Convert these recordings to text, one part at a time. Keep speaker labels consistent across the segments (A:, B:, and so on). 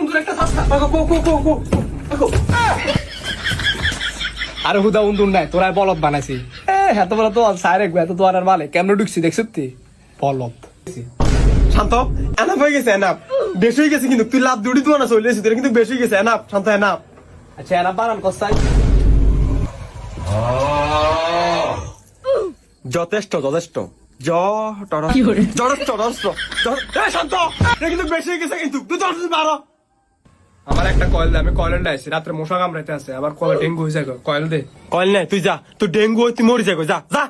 A: বন্ধুর একটা সাস্তা কো কো কো কো আরে হুদা উন্দুর নাই তোরা বলদ বানাইছি। এ এত বড় তো সাইরে এত তো আর মালে কেমন ঢুকছি দেখছিস তুই বলদ।
B: শান্ত হয়ে গেছে বেশি হয়ে গেছে কিন্তু তুই লাভ দুটি তো না চলে এসেছিস কিন্তু বেশি হয়ে গেছে শান্ত এনাফ
A: আচ্ছা এরা বানান কসাই
B: যথেষ্ট যথেষ্ট। যথেষ্ট যথেষ্ট শান্ত কিন্তু বেশি হয়ে গেছে কিন্তু তুই দশ বারো।
A: আমার একটা কয়েল দে আমি কয়েল আইছি রাত্রে মশা কামড়াইতে আছে আবার কয়েল ডেঙ্গু হয়েছে গো, কয়েল দে।
B: কল নাই তুই যা তুই ডেঙ্গু হয়ে তুই মরি যাগো যা যা।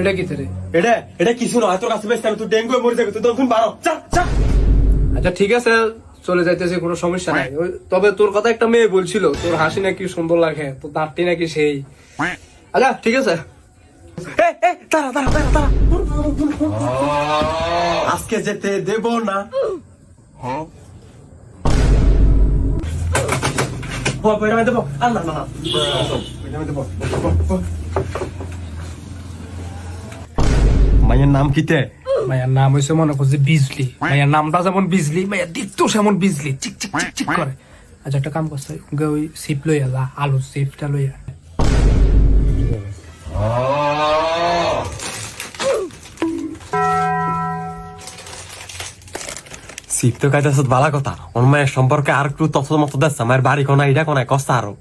A: এটা কি রে?
B: এটা এটা কিছু নয় তোর কাছে বেশ আমি তুই ডেঙ্গু হয়ে মরি যাগো তুই বারো যা যা।
A: আচ্ছা ঠিক আছে চলে যাইতেছে কোনো সমস্যা নাই। তবে তোর কথা একটা মেয়ে বলছিল তোর হাসি নাকি সুন্দর লাগে তোর দাঁতটি নাকি সেই। আচ্ছা ঠিক আছে।
B: এ এ দাঁড়া দাঁড়া দাঁড়া দাঁড়া। আজকে যেতে দেব না। আমি দেবো? আর না না না। দেবো মায়ের নাম কিতে
A: মায়ের নাম হয়েছে মনে করছে বিজলি। মায়ের নামটা যেমন বিজলি মায়ের দেখতেও সেমন বিজলি। চিক চিক চিক চিক করে। আচ্ছা একটা কাম করছে ওই সিপ লইয়া যা আলু সিপটা লইয়া
B: শিব তো কাইতে বালা কথা ওর সম্পর্কে আর একটু তথ্য মতো দেখছে আমার বাড়ি কোনা এটা কোনায় কষ্ট আরও